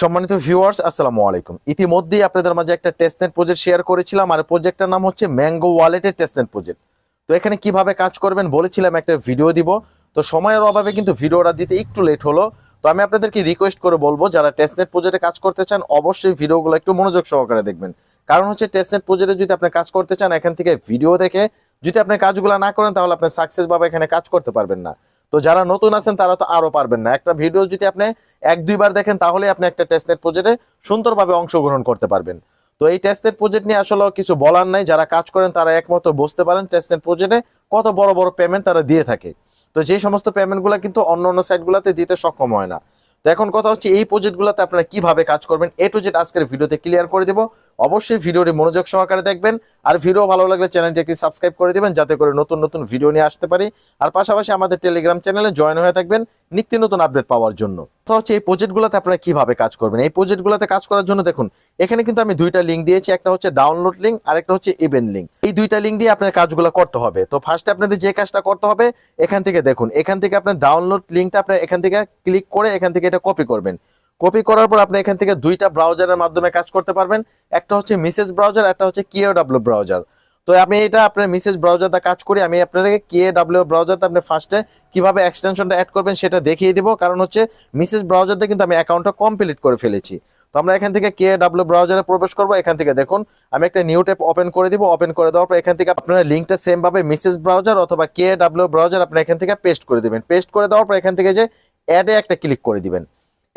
সম্মানিত ভিউয়ার্স আসসালামু আলাইকুম। ইতিমধ্যেই আপনাদের মাঝে একটা টেস্টনেট প্রজেক্ট শেয়ার করেছিলাম, আর প্রজেক্টটার নাম হচ্ছে ম্যাঙ্গো ওয়ালেটের টেস্টনেট প্রজেক্ট তো এখানে কীভাবে কাজ করবেন বলেছিলাম, একটা ভিডিও দিব। তো সময়ের অভাবে কিন্তু ভিডিওটা দিতে একটু লেট হলো। তো আমি আপনাদেরকে রিকোয়েস্ট করে বলব, যারা টেস্টনেট প্রজেক্টে কাজ করতে চান, অবশ্যই ভিডিওগুলো একটু মনোযোগ সহকারে দেখবেন। কারণ হচ্ছে টেস্টনেট প্রজেক্টে যদি আপনি কাজ করতে চান, এখান থেকে ভিডিও দেখে যদি আপনি কাজগুলো না করেন, তাহলে আপনি সাকসেসভাবে এখানে কাজ করতে পারবেন না। তো যারা নতুন আছেন, তারা তো আরও পারবেন না। একটা ভিডিও যদি আপনি এক, দুইবার দেখেন, তাহলে আপনি একটা টেস্টনেট প্রজেক্টে সুন্দরভাবে অংশগ্রহণ করতে পারবেন। তো এই টেস্টনেট প্রজেক্ট নিয়ে আসলে কিছু বলার নাই। যারা কাজ করেন, তারা একমত বুঝতে পারেন টেস্টনেট প্রজেক্টে কত বড় বড় পেমেন্ট তারা দিয়ে থাকে। তো যে সমস্ত পেমেন্টগুলো কিন্তু অন্য অন্য সাইটগুলোতে দিতে সক্ষম হয় না। তো এখন কথা হচ্ছে, এই প্রজেক্টগুলোতে আপনারা কীভাবে কাজ করবেন, এ টু জেড আজকের ভিডিওতে ক্লিয়ার করে দেবো। অবশ্যই ভিডিওটি মনোযোগ সহকারে দেখবেন। আর ভিডিও ভালো লাগলে চ্যানেলটি একটি সাবস্ক্রাইব করে দেবেন, যাতে করে নতুন নতুন ভিডিও নিয়ে আসতে পারি। আর পাশাপাশি আমাদের টেলিগ্রাম চ্যানেলে জয়েন হয়ে থাকবেন নিত্য নতুন আপডেট পাওয়ার জন্য। তো হচ্ছে এই প্রজেক্টগুলোতে আপনারা কীভাবে কাজ করবেন? এই প্রজেক্টগুলোতে কাজ করার জন্য দেখুন, এখানে কিন্তু আমি দুইটা লিঙ্ক দিয়েছি, একটা হচ্ছে ডাউনলোড লিঙ্ক আর একটা হচ্ছে ইভেন্ট লিঙ্ক এই দুইটা লিঙ্ক দিয়ে আপনার কাজগুলো করতে হবে। তো ফার্স্টে আপনাদের যে কাজটা করতে হবে, এখান থেকে দেখুন, এখান থেকে আপনার ডাউনলোড লিঙ্কটা আপনার এখান থেকে ক্লিক করে এখান থেকে এটা কপি করবেন। কপি করার পর আপনি এখান থেকে দুইটা ব্রাউজারের মাধ্যমে কাজ করতে পারবেন। একটা হচ্ছে মিসেস ব্রাউজার একটা হচ্ছে কিওডাব্লিউ ব্রাউজার তো আমি এটা আপনার মিসেস ব্রাউজারটা কাজ করি। আমি আপনাদেরকে কে ডাব্লিউ ব্রাউজারটা আপনি ফার্স্টে কীভাবে এক্সটেনশনটা অ্যাড করবেন সেটা দেখিয়ে দিব। কারণ হচ্ছে মিসেস ব্রাউজারতে কিন্তু আমি অ্যাকাউন্টটা কমপ্লিট করে ফেলেছি। তো আমরা এখান থেকে কে ডাব্লিউ ব্রাউজারে প্রবেশ করব। এখান থেকে দেখুন, আমি একটা নিউ ট্যাব ওপেন করে দিব। ওপেন করে দেওয়ার পর এখান থেকে আপনারা লিঙ্কটা সেম ভাবে মিসেস ব্রাউজার অথবা কে ডাব্লিউ ব্রাউজার আপনি এখান থেকে পেস্ট করে দিবেন। পেস্ট করে দেওয়ার পর এখান থেকে যে অ্যাডে একটা ক্লিক করে দিবেন।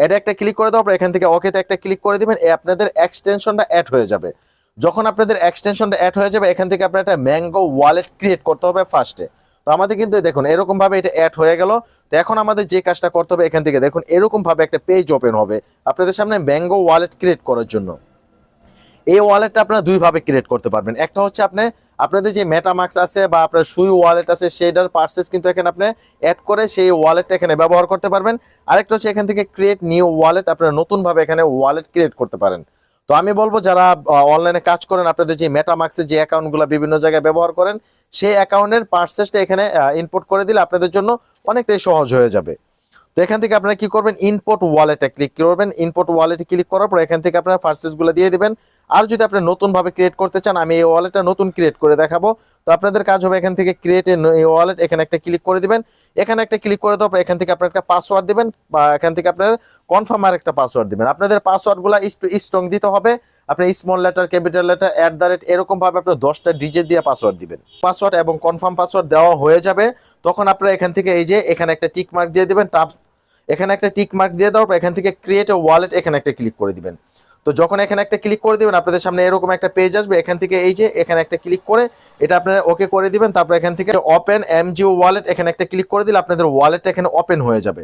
অ্যাডে একটা ক্লিক করে দেওয়ার পর এখান থেকে ওকেতে একটা ক্লিক করে দিবেন আপনাদের এক্সটেনশনটা অ্যাড হয়ে যাবে। যখন আপনাদের এক্সটেনশনটা অ্যাড হয়ে যাবে, এখান থেকে আপনার একটা ম্যাঙ্গো ওয়ালেট ক্রিয়েট করতে হবে ফার্স্টে তো আমাদের কিন্তু দেখুন, এরকমভাবে এটা অ্যাড হয়ে গেল। তো এখন আমাদের যে কাজটা করতে হবে এখান থেকে দেখুন, এরকমভাবে একটা পেজ ওপেন হবে আপনাদের সামনে ম্যাঙ্গো ওয়ালেট ক্রিয়েট করার জন্য। এই ওয়ালেটটা আপনারা দুইভাবে ক্রিয়েট করতে পারবেন। একটা হচ্ছে আপনি, আপনাদের যে মেটামার্কস আছে বা আপনার সুই ওয়ালেট আছে সেটার পার্সেস কিন্তু এখানে আপনি অ্যাড করে সেই ওয়ালেটটা এখানে ব্যবহার করতে পারবেন। আরেকটা হচ্ছে এখান থেকে ক্রিয়েট নিউ ওয়ালেট আপনারা নতুনভাবে এখানে ওয়ালেট ক্রিয়েট করতে পারেন। তো আমি বলব, যারা অনলাইনে কাজ করেন, আপনাদের যে মেটামার্কসের যে অ্যাকাউন্টগুলো বিভিন্ন জায়গায় ব্যবহার করেন, সেই অ্যাকাউন্টের পার্সেসটা এখানে ইনপুট করে দিলে আপনাদের জন্য অনেকটাই সহজ হয়ে যাবে। তো এখান থেকে আপনারা কি করবেন? ইনপোর্ট ওয়ালেটে ক্লিক করবেন। ইনপোর্ট ওয়ালেটে ক্লিক করার পর এখান থেকে আপনারা পার্সেসগুলো দিয়ে দেবেন। আর যদি আপনি নতুন ভাবে ক্রিয়েট করতে চান, আমি এই ওয়ালেটটা নতুন ক্রিয়েট করে দেখাবো। তো আপনাদের কাজ হবে এখান থেকে ক্রিয়েট এই ওয়ালেট এখানে একটা ক্লিক করে দিবেন। এখানে একটা ক্লিক করে দেওয়ার এখান থেকে আপনার একটা পাসওয়ার্ড দিবেন বা এখান থেকে আপনার কনফার্ম আর একটা পাসওয়ার্ড দিবেন। আপনাদের পাসওয়ার্ডগুলো স্ট্রং দিতে হবে। আপনি small letter capital letter at the rate এরকম ভাবে আপনার দশটা ডিজিট দিয়ে পাসওয়ার্ড দিবেন। পাসওয়ার্ড এবং কনফার্ম পাসওয়ার্ড দেওয়া হয়ে যাবে। তখন আপনারা এখান থেকে এই যে এখানে একটা টিক মার্ক দিয়ে দিবেন। টাপ এখানে একটা টিক মার্ক দিয়ে দেওয়ার এখান থেকে ক্রিয়েট এ ওয়ালেট এখানে একটা ক্লিক করে দিবেন। তো যখন এখানে একটা ক্লিক করে দেবেন, আপনাদের সামনে এরকম একটা পেজ আসবে, এখান থেকে এই যে এখানে একটা ক্লিক করে, এটা আপনারা ওকে করে দিবেন, তারপর এখান থেকে ওপেন এমজিও ওয়ালেট এখানে একটা ক্লিক করে দিলে আপনাদের ওয়ালেটটা এখানে ওপেন হয়ে যাবে।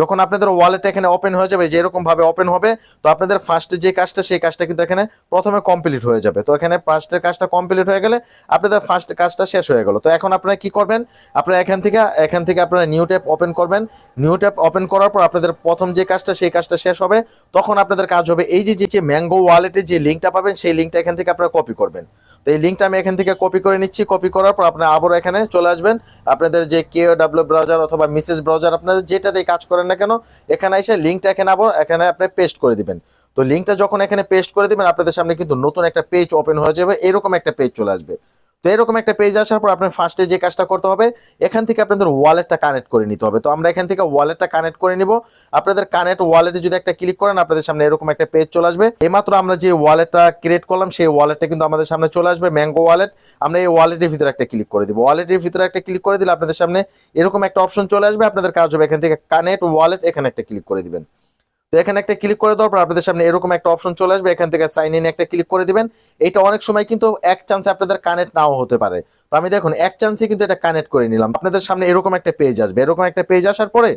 যখন আপনাদের ওয়ালেট এখানে ওপেন হয়ে যাবে যে এরকম ভাবে ওপেন হবে, তো আপনাদের ফার্স্টে যে কাজটা, সেই কাজটা কিন্তু এখানে প্রথমে কমপ্লিট হয়ে যাবে। তো এখানে ফার্স্টের কাজটা কমপ্লিট হয়ে গেলে আপনাদের ফার্স্ট কাজটা শেষ হয়ে গেল। তো এখন আপনারা কি করবেন? আপনারা এখান থেকে এখান থেকে আপনারা নিউ ট্যাপ ওপেন করবেন। নিউ ট্যাপ ওপেন করার পর আপনাদের প্রথম যে কাজটা, সেই কাজটা শেষ হবে। তখন আপনাদের কাজ হবে এই যে যে ম্যাঙ্গো ওয়ালেটের যে লিঙ্কটা পাবেন, সেই লিঙ্কটা এখান থেকে আপনারা কপি করবেন। তো এই লিঙ্কটা আমি এখান থেকে কপি করে নিচ্ছি। কপি করার পর আপনারা আবারও এখানে চলে আসবেন। আপনাদের যে কে ডাব্লিউ ব্রাউজার অথবা মিসেস ব্রাউজার আপনাদের যেটাতেই কাজ করেন না কেন, এখানে এসে লিঙ্কটা এখানে আবার, এখানে আপনি পেস্ট করে দিবেন। তো লিঙ্কটা যখন এখানে পেস্ট করে দিবেন, আপনাদের সামনে কিন্তু নতুন একটা পেজ ওপেন হয়ে যাবে, এরকম একটা পেজ চলে আসবে। তো এরকম একটা পেজ আসার পর আপনার ফার্স্টে যে কাজটা করতে হবে, এখান থেকে আপনাদের ওয়ালেটটা কানেক্ট করে নিতে হবে। তো আমরা এখান থেকে ওয়ালেটটা কানেক্ট করে নিব। আপনাদের কানেক্ট ওয়ালেটে যদি একটা ক্লিক করেন, আপনাদের সামনে এরকম একটা পেজ চলে আসবে। এইমাত্র আমরা যে ওয়ালেটটা ক্রিয়েট করলাম, সেই ওয়ালেটটা কিন্তু আমাদের সামনে চলে আসবে ম্যাঙ্গো ওয়ালেট আমরা এই ওয়ালেটের ভিতরে একটা ক্লিক করে দিব। ওয়ালেটের ভিতরে একটা ক্লিক করে দিলে আপনাদের সামনে এরকম একটা অপশন চলে আসবে। আপনাদের কাজ হবে এখান থেকে কানেক্ট ওয়ালেট এখানে একটা ক্লিক করে দিবেন। তো এখানে একটা ক্লিক করে দেওয়ার পর আপনাদের সামনে এরকম একটা অপশন চলে আসবে। এখান থেকে সাইন ইন একটা ক্লিক করে দিবেন। এটা অনেক সময় কিন্তু এক চান্সে আপনাদের কানেক্ট নাও হতে পারে। তো আমি দেখুন, এক চান্সে কিন্তু এটা কানেক্ট করে নিলাম। আপনাদের সামনে এরকম একটা পেজ আসবে। এরকম একটা পেজ আসার পরে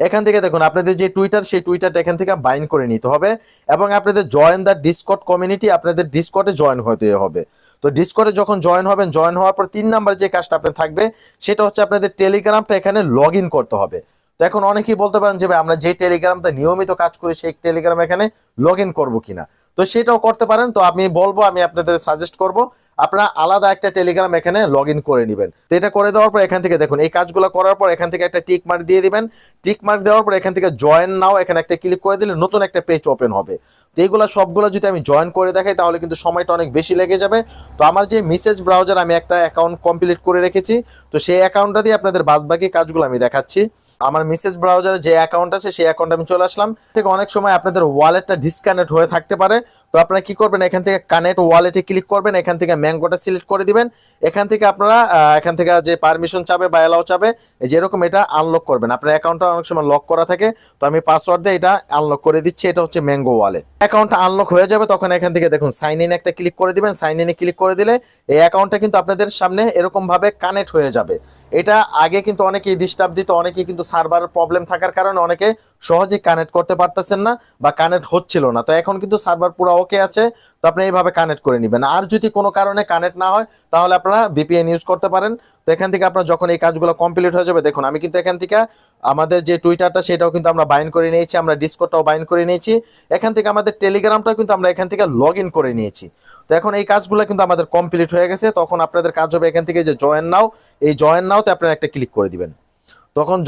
এখান থেকে দেখুন, আপনাদের যে টুইটার সেই টুইটারটা এখান থেকে বাইন করে নিতে হবে এবং আপনাদের জয়েন দ্য ডিসকট কমিউনিটি আপনাদের ডিসকটে জয়েন হতে হবে। তো ডিসকটে যখন জয়েন হবেন জয়েন হওয়ার পর তিন নাম্বার যে কাজটা আপনার থাকবে, সেটা হচ্ছে আপনাদের টেলিগ্রামটা এখানে লগ করতে হবে। তো এখন অনেকেই বলতে পারেন যে, ভাই, আমরা যে টেলিগ্রামটা নিয়মিত কাজ করি, সেই টেলিগ্রাম এখানে লগ ইন করব কিনা? তো সেটাও করতে পারেন। তো আমি বলব, আমি আপনাদের সাজেস্ট করব, আপনারা আলাদা একটা টেলিগ্রাম এখানে লগ করে নেবেন। তো এটা করে দেওয়ার পর এখান থেকে দেখুন, এই কাজগুলো করার পর এখান থেকে একটা টিক মার্ক দিয়ে দিবেন। টিক মার্ক দেওয়ার পর এখান থেকে জয়েন নাও এখানে একটা ক্লিক করে দিলে নতুন একটা পেজ ওপেন হবে। তো এইগুলো সবগুলো যদি আমি জয়েন করে দেখাই, তাহলে কিন্তু সময়টা অনেক বেশি লেগে যাবে। তো আমার যে মেসেজ ব্রাউজার আমি একটা অ্যাকাউন্ট কমপ্লিট করে রেখেছি। তো সেই অ্যাকাউন্টটা দিয়ে আপনাদের বাদবাকি কাজগুলো আমি দেখাচ্ছি। আমার মেসেজ ব্রাউজারে যে অ্যাকাউন্ট আছে, সেই অ্যাকাউন্টে আমি চলে আসলাম। থেকে অনেক সময় আপনাদের ওয়ালেটটা ডিসকানেক্ট হয়ে থাকতে পারে। তো আপনারা কি করবেন? এখান থেকে কানেক্ট ওয়ালেটে ক্লিক করবেন। এখান থেকে ম্যাঙ্গোটা সিলেক্ট করে দিবেন। এখান থেকে আপনারা এখান থেকে যে পারমিশন চাবে বা অ্যালাউ চাবে, এই যে এরকম এটা আনলক করবেন। আপনার অ্যাকাউন্টটা অনেক সময় লক করা থাকে। তো আমি পাসওয়ার্ড দিয়ে এটা আনলক করে দিচ্ছি। এটা হচ্ছে ম্যাঙ্গো ওয়ালেট অ্যাকাউন্টটা আনলক হয়ে যাবে তখন এখান থেকে দেখুন সাইন ইন একটা ক্লিক করে দিবেন। সাইন ইনে ক্লিক করে দিলে এই অ্যাকাউন্টটা কিন্তু আপনাদের সামনে এরকম ভাবে কানেক্ট হয়ে যাবে। এটা আগে কিন্তু অনেকেই ডিস্টার্ব দিত, অনেকেই কিন্তু সার্ভার প্রবলেম থাকার কারণে অনেকে সহজে কানেক্ট করতে পারতেছেন না বা কানেক্ট হচ্ছিল না। তো এখন কিন্তু সার্ভার পুরো ওকে আছে, তো আপনি এইভাবে কানেক্ট করে নেবেন। আর যদি কোনো কারণে কানেক্ট না হয়, তাহলে আপনারা বিপিএন ইউজ করতে পারেন। তো এখান থেকে আপনার যখন এই কাজগুলো কমপ্লিট হয়ে যাবে, দেখুন, আমি কিন্তু এখান থেকে আমাদের যে টুইটারটা সেটাও কিন্তু আমরা বাইন করে নিয়েছি, আমরা ডিসকোডটাও বাইন করে নিয়েছি। এখান থেকে আমাদের টেলিগ্রামটাও কিন্তু আমরা এখান থেকে লগ করে নিয়েছি। তো এখন এই কাজগুলো কিন্তু আমাদের কমপ্লিট হয়ে গেছে। তখন আপনাদের কাজ হবে এখান থেকে যে জয়েন নাও এই জয়েন নাওতে আপনারা একটা ক্লিক করে দিবেন। তখন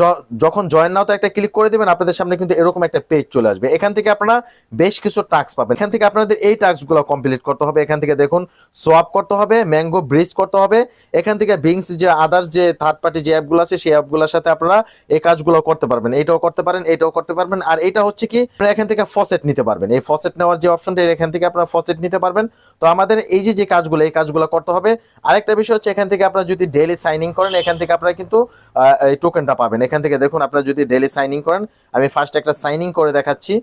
যখন জয়েন নাওতে একটা ক্লিক করে দিবেন, আপনাদের সামনে কিন্তু এরকম একটা পেজ চলে আসবে। এখান থেকে আপনারা বেশ কিছু টাস্ক পাবেন। এখান থেকে আপনাদের এই টাস্কগুলো কমপ্লিট করতে হবে। এখান থেকে দেখুন সোয়াপ করতে হবে ম্যাঙ্গো ব্রিজ করতে হবে। এখান থেকে বিংস যে আদার্স যে থার্ড পার্টি যে অ্যাপগুলো আছে, সেই অ্যাপগুলোর সাথে আপনারা এই কাজগুলো করতে পারবেন। এটাও করতে পারেন, এটাও করতে পারবেন। আর এটা হচ্ছে কি, আপনারা এখান থেকে ফসেট নিতে পারবেন। এই ফসেট নেওয়ার যে অপশনটা এখান থেকে আপনারা ফসেট নিতে পারবেন। তো আমাদের এই যে যে কাজগুলো, এই কাজগুলো করতে হবে। আরেকটা বিষয় হচ্ছে, এখান থেকে আপনারা যদি ডেইলি সাইনিং করেন, এখান থেকে আপনারা কিন্তু এই টোকেনটা পাবেন। এখান থেকে দেখুন আপনারা যদি ডেইলি সাইনিং করেন, আমি ফার্স্ট একটা সাইনিং করে দেখাচ্ছি।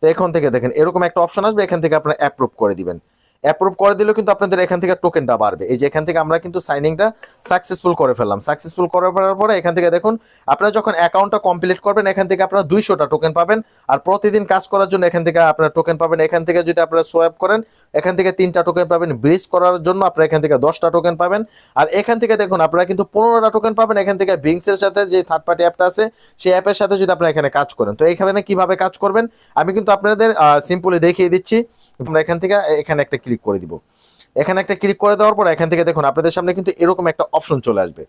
তো এখান থেকে দেখেন, এরকম একটা অপশন আসবে, এখান থেকে আপনারা অ্যাপ্রুভ করে দিবেন। অ্যাপ্রুভ করে দিলেও কিন্তু আপনাদের এখান থেকে টোকেনটা বাড়বে এই যে এখান থেকে আমরা কিন্তু সাইনিংটা সাকসেসফুল করে ফেললাম সাকসেসফুল করে ফেলার পরে এখান থেকে দেখুন আপনারা যখন অ্যাকাউন্টটা কমপ্লিট করবেন এখান থেকে আপনারা দুইশোটা টোকেন পাবেন আর প্রতিদিন কাজ করার জন্য এখান থেকে আপনারা টোকেন পাবেন এখান থেকে যদি আপনারা সোয়াপ করেন এখান থেকে তিনটা টোকেন পাবেন ব্রিজ করার জন্য আপনারা এখান থেকে দশটা টোকেন পাবেন আর এখান থেকে দেখুন আপনারা কিন্তু পনেরোটা টোকেন পাবেন এখান থেকে বিংসের সাথে যে থার্ড পার্টি অ্যাপটা আছে সেই অ্যাপের সাথে যদি আপনারা এখানে কাজ করেন তো এখানে কীভাবে কাজ করবেন আমি কিন্তু আপনাদের সিম্পলি দেখিয়ে দিচ্ছি আমরা এখান থেকে এখানে একটা ক্লিক করে দিব। এখানে একটা ক্লিক করে দেওয়ার পর এখান থেকে দেখুন, আপনাদের সামনে কিন্তু এরকম একটা অপশন চলে আসবে।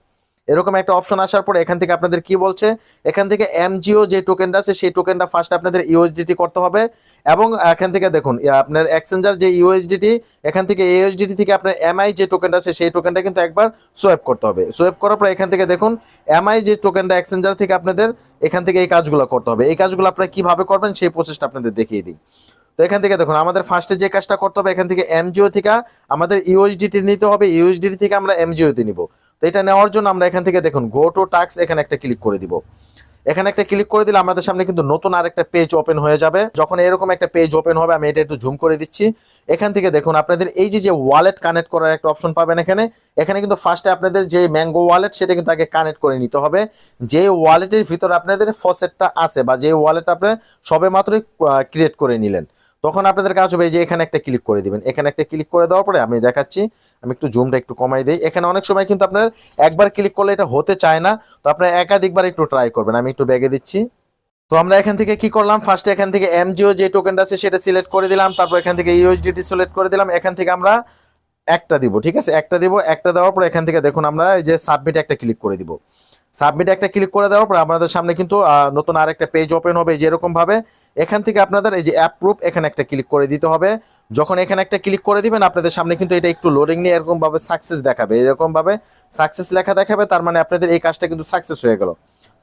এরকম একটা অপশন আসার পর এখান থেকে আপনাদের কি বলছে? এখান থেকে এমজিও যে টোকেনটা আছে, সেই টোকেনটা ফার্স্ট আপনাদের ইউএসডিটি করতে হবে এবং এখান থেকে দেখুন আপনার এক্সচেঞ্জার যে ইউএসডিটি এখান থেকে ইউএসডিটি থেকে আপনার এমআই যে টোকেনটা আছে, সেই টোকেনটা কিন্তু একবার সোয়েপ করতে হবে। সোয়েপ করার পর এখান থেকে দেখুন এমআই যে টোকেনটা এক্সচেঞ্জার থেকে আপনাদের এখান থেকে এই কাজগুলো করতে হবে। এই কাজগুলো আপনারা কীভাবে করবেন, সেই প্রসেসটা আপনাদের দেখিয়ে দিই। এখান থেকে দেখুন, আমাদের ফার্স্টে যে কাজটা করতে হবে, এখান থেকে এমজিও থেকে আমাদের ইউএসডিটি নিতে হবে ইউএসডিটি থেকে আমরা এমজিওতে নিব। তো এটা নেওয়ার জন্য আমরা এখান থেকে দেখুন গো টু টাক্স এখানে একটা ক্লিক করে দিব। এখানে একটা ক্লিক করে দিলে আমাদের সামনে কিন্তু নতুন আরেকটা পেজ ওপেন হয়ে যাবে। যখন এরকম একটা পেজ ওপেন হবে, আমি এটা একটু জুম করে দিচ্ছি। এখান থেকে দেখুন, আপনাদের এই যে যে ওয়ালেট কানেক্ট করার একটা অপশন পাবেন এখানে। এখানে কিন্তু ফার্স্টে আপনাদের যে ম্যাঙ্গো ওয়ালেট সেটা কিন্তু আগে কানেক্ট করে নিতে হবে। যে ওয়ালেটের ভিতরে আপনাদের ফসেটটা আছে, বা যে ওয়ালেট আপনি সবে মাত্রই ক্রিয়েট করে নিলেন। তখন আপনাদের কাজ হবে যে এখানে একটা ক্লিক করে দিবেন। এখানে একটা ক্লিক করে দেওয়ার পরে আমি দেখাচ্ছি, আমি একটু জুমটা একটু কমাই দিই। এখানে অনেক সময় কিন্তু আপনার একবার ক্লিক করলে এটা হতে চায় না, তো আপনার একাধিকবার একটু ট্রাই করবেন। আমি একটু ব্যাগে দিচ্ছি। তো আমরা এখান থেকে কি করলাম? ফার্স্টে এখান থেকে এমজিও যে টোকেনটা আছে সেটা সিলেক্ট করে দিলাম, তারপর এখান থেকে ইউএসডিটি সিলেক্ট করে দিলাম। এখান থেকে আমরা একটা দিব, ঠিক আছে? একটা দিব, একটা দেওয়ার পর এখান থেকে দেখুন আমরা এই যে সাবমিট একটা ক্লিক করে দিব। সাবমিট একটা ক্লিক করে দেওয়ার পর আপনাদের সামনে কিন্তু নতুন আরেকটা পেজ ওপেন হবে যেরকম ভাবে। এখান থেকে আপনাদের এই যে অ্যাপ্রুভ এখানে একটা ক্লিক করে দিতে হবে। যখন এখানে একটা ক্লিক করে দিবেন, আপনাদের সামনে কিন্তু এটা একটু লোডিং নিয়ে এরকম ভাবে সাকসেস দেখাবে। এরকম ভাবে সাকসেস লেখা দেখাবে, তার মানে আপনাদের এই কাজটা কিন্তু সাকসেস হয়ে গেল।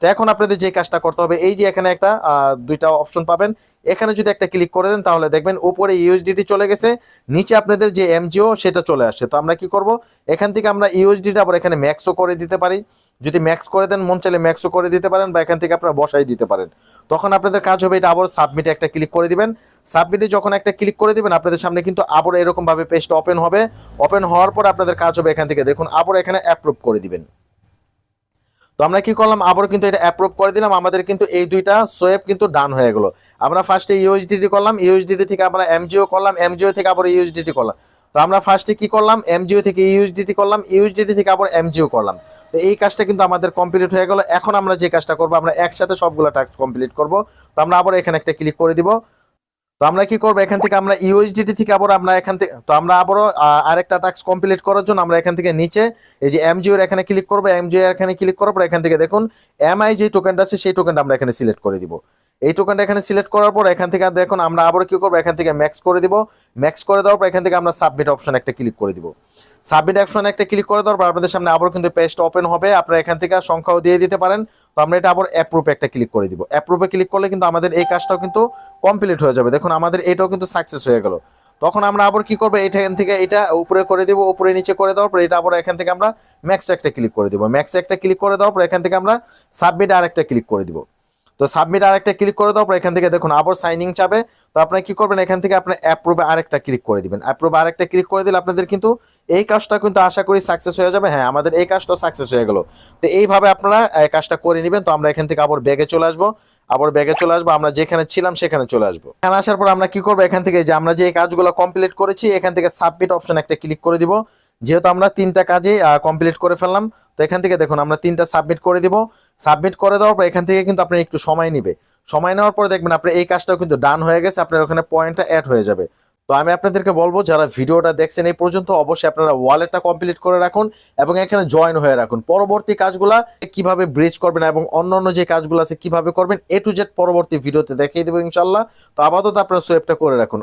তো এখন আপনাদের যে কাজটা করতে হবে, এই যে এখানে একটা দুইটা অপশন পাবেন। এখানে যদি একটা ক্লিক করে দেন, তাহলে দেখবেন উপরে ইউএসডিটি চলে গেছে, নিচে আপনাদের যে এমজিও সেটা চলে আসছে। তো আমরা কি করব? এখান থেকে আমরা ইউএসডিটা আবার এখানে ম্যাক্সও করে দিতে পারি। যদি ম্যাক্স করে দেন, মন চাইলে ম্যাক্সও করে দিতে পারেন বা এখান থেকে আপনারা বসাই দিতে পারেন। তখন আপনাদের কাজ হবে এটা আবার সাবমিটে একটা ক্লিক করে দিবেন। সাবমিটে যখন একটা ক্লিক করে দিবেন, আপনাদের সামনে কিন্তু আবার এরকম ভাবে পেজটা ওপেন হবে। ওপেন হওয়ার পর আপনাদের কাজ হবে এখান থেকে। দেখুন আবার এখানে অ্যাপ্রুভ করে দিবেন। তো আমরা কি করলাম? আবার কিন্তু এটা অ্যাপ্রুভ করে দিলাম। আমাদের কিন্তু এই দুইটা সোয়েব কিন্তু ডান হয়ে গেল। আমরা ফার্স্টে ইউএসডিটি করলাম। ইউএসডিটি থেকে আমরা এমজিও করলাম। এমজিও থেকে আবার ইউএসডিটি করলাম। তো আমরা ফার্স্টে কি করলাম? এমজিও থেকে ইউএসডিটি করলাম। ইউএসডিটি থেকে আবার এমজিও করলাম। তো এই কাজটা কিন্তু আমাদের কমপ্লিট হয়ে গেল। এখন আমরা যে কাজটা করব, আমরা একসাথে সবগুলো টাস্ক কমপ্লিট করব। তো আমরা আবার এখানে একটা ক্লিক করে দিব। তো আমরা কি করব? এখান থেকে আমরা ইউএসডিটি থেকে আবার আমরা এখান থেকে তো আমরা আবারও আরেকটা টাস্ক কমপ্লিট করার জন্য আমরা এখান থেকে নিচে এই যে এমজিও এর এখানে ক্লিক করব। এমজিও এখানে ক্লিক করার পর এখান থেকে দেখুন এমআই যে টোকেনটা আছে, সেই টোকেনটা আমরা এখানে সিলেক্ট করে দিব। এই টোকেনটা এখানে সিলেক্ট করার পর এখান থেকে দেখুন আমরা আবার কি করব? এখান থেকে ম্যাক্স করে দিব। ম্যাক্স করে দেওয়ার পর এখান থেকে আমরা সাবমিট অপশন একটা ক্লিক করে দিব। সাবমিট অপশন একটা ক্লিক করে দেওয়ার পর আপনাদের সামনে আবার কিন্তু পেজটা ওপেন হবে। আপনারা এখান থেকে সংখ্যাও দিয়ে দিতে পারেন। তো আমরা এটা আবার অ্যাপ্রুভে একটা ক্লিক করে দিব। অ্যাপ্রুভে ক্লিক করলে কিন্তু আমাদের এই কাজটাও কিন্তু কমপ্লিট হয়ে যাবে। দেখুন আমাদের এটাও কিন্তু সাকসেস হয়ে গেল। তখন আমরা আবার কি করব? এখান থেকে এটা উপরে করে দিব, উপরে নিচে করে দেওয়ার পর এটা আবার এখান থেকে আমরা ম্যাক্স একটা ক্লিক করে দিব। ম্যাক্স একটা ক্লিক করে দেওয়ার পর এখান থেকে আমরা সাবমিট আর একটা ক্লিক করে দিব। তো সাবমিট আরেকটা ক্লিক করে দেওয়ার পর এখান থেকে দেখুন আবার সাইনিং চাবে। তো আপনারা কি করবেন? এখান থেকে আপনার অ্যাপ্রুভে আরেকটা ক্লিক করে দিবেন। অ্যাপ্রুভে আরেকটা ক্লিক করে দিলে আপনাদের কিন্তু এই কাজটা কিন্তু আশা করি সাকসেস হয়ে যাবে। হ্যাঁ আমাদের এই কাজটাও সাকসেস হয়ে গেল। তো এইভাবে আপনারা এই কাজটা করে নেবেন। তো আমরা এখান থেকে আবার ব্যাগে চলে আসব। আবার ব্যাগে চলে আসব। আমরা যেখানে ছিলাম সেখানে চলে আসব। এখানে আসার পর আমরা কি করব? এখান থেকে যে আমরা যে কাজগুলো কমপ্লিট করেছি, এখান থেকে সাবমিট অপশন একটা ক্লিক করে দিব। যেহেতু আমরা তিনটা কাজে কমপ্লিট করে ফেললাম, তো এখান থেকে দেখুন, আমরা তিনটা সাবমিট করে দিব। সাবমিট করে দেওয়ার পর এখান থেকে কিন্তু আপনার একটু সময় নিবে। সময় নেওয়ার পরে দেখবেন আপনার এই কাজটাও কিন্তু ডান হয়ে গেছে, আপনার ওখানে পয়েন্টটা অ্যাড হয়ে যাবে। তো আমি আপনাদেরকে বলব, যারা ভিডিওটা দেখছেন এই পর্যন্ত, অবশ্যই আপনারা ওয়ালেটটা কমপ্লিট করে রাখুন এবং এখানে জয়েন হয়ে রাখুন। পরবর্তী কাজগুলা কীভাবে ব্রিজ করবেন এবং অন্যান্য যে কাজগুলো আছে কীভাবে করবেন এ টু জেড পরবর্তী ভিডিওতে দেখিয়ে দেবো ইনশাল্লাহ তো আপাতত আপনারা সোয়েবটা করে রাখুন।